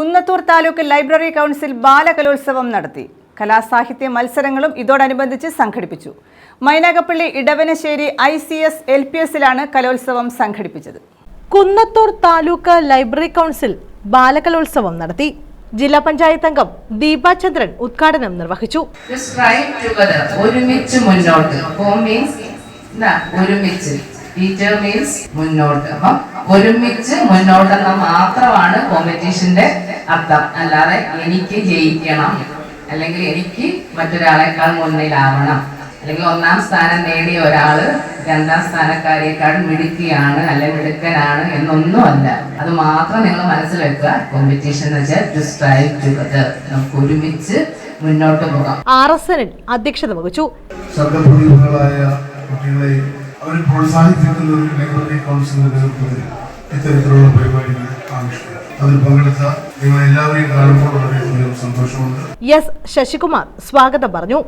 Kunnathur taluk library council ബാലകലോത്സവം നടത്തി. കലാസാഹിത്യ മത്സരങ്ങളും ഇതോടനുബന്ധിച്ച് സംഘടിപ്പിച്ചു. Mynagappally Edavanassery I C S L P എസിലാണ് കലോത്സവം സംഘടിപ്പിച്ചത്. കുന്നത്തൂർ താലൂക്ക് ലൈബ്രറി കൗൺസിൽ ബാലകലോത്സവം നടത്തി. ജില്ലാ പഞ്ചായത്ത് അംഗം ദീപചന്ദ്രൻ ഉദ്ഘാടനം നിർവഹിച്ചു. ഒരുമിച്ച് മുന്നോട്ട്. ഒരുമിച്ച് ടീച്ചർ മീൻസ് മുന്നോട്ട്. അപ്പം ഒരുമിച്ച് മുന്നോട്ടെന്ന് മാത്രമാണ് കോമ്പറ്റീഷന്റെ അർത്ഥം. അല്ലാതെ എനിക്ക് ജയിക്കണം. അല്ലെങ്കിൽ എനിക്ക് മറ്റൊരാളെക്കാൾ മുന്നിലാവണം. അല്ലെങ്കിൽ ഒന്നാം സ്ഥാനം നേടിയ ഒരാൾ രണ്ടാം സ്ഥാനക്കാരിയേക്കാൾ മിടുക്കിയാണ് അല്ലെങ്കിൽ മിടുക്കനാണ് എന്നൊന്നുമല്ല. അത് മാത്രം നിങ്ങൾ മനസ്സിൽ വെക്കുക കോമ്പറ്റീഷൻ എന്ന് വെച്ചാൽ ടു സ്ട്രൈവ് ടുഗദർ നമുക്ക് ഒരുമിച്ച് മുന്നോട്ട് പോകാം. ആർ എസ് എൻ അധ്യക്ഷത വഹിച്ചു. ശബ്ദപ്രതിഭകളായ കുട്ടികളെ അവരെ പ്രോത്സാഹിപ്പിക്കുന്ന ഒരു ലൈബ്രറി കൗൺസിലിന്റെ നേതൃത്വത്തിൽ ഇത്തരത്തിലുള്ള പരിപാടികൾ ആവിഷ്കരിക്കും അതിൽ പങ്കെടുത്ത നിങ്ങൾ എല്ലാവരെയും കാണുമ്പോൾ വളരെയധികം സന്തോഷമുണ്ട്. എസ് ശശികുമാർ സ്വാഗതം പറഞ്ഞു.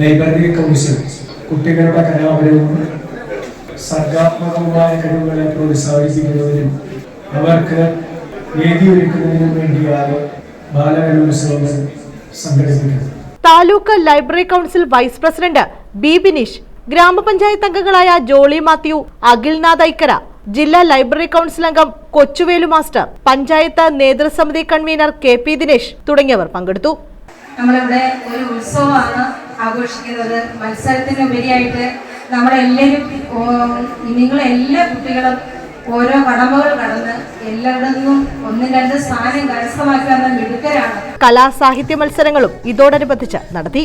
ലൈബ്രറി കൗൺസിൽ കുട്ടികളുടെ കലാപരവും സർഗാത്മകവുമായ കഴിവുകളെ പ്രോത്സാഹിപ്പിക്കുന്നതിനും അവർക്ക് വേദിയൊരുക്കുന്നതിനും വേണ്ടിയാണ് ബാലകലോത്സവം സംഘടിപ്പിക്കുന്നത്. Taluk library council vice president B Bineesh ഗ്രാമപഞ്ചായത്ത് അംഗങ്ങളായ ജോളി മാത്യു അഖിൽനാഥ് ഐക്കര ജില്ലാ ലൈബ്രറി കൗൺസിൽ അംഗം കൊച്ചുവേലു മാസ്റ്റർ പഞ്ചായത്ത് നേതൃസമിതി കൺവീനർ കെ പി ദിനേശ് തുടങ്ങിയവർ പങ്കെടുത്തു. നമ്മളിവിടെ ഒരു ഉത്സവമാണ് ആഘോഷിക്കുന്നത്. മത്സരത്തിന് ഉപരിയായിട്ട് നമ്മളെല്ലാവരും നിങ്ങളെല്ലാ കുട്ടികളും ഓരോ കടമകൾ കടന്ന് നിന്നും ഒന്നും രണ്ട് സ്ഥാനം കരസ്ഥമാക്കാവുന്ന മിടുക്കരാണ്. കലാസാഹിത്യ മത്സരങ്ങളും ഇതോടനുബന്ധിച്ച് നടത്തി.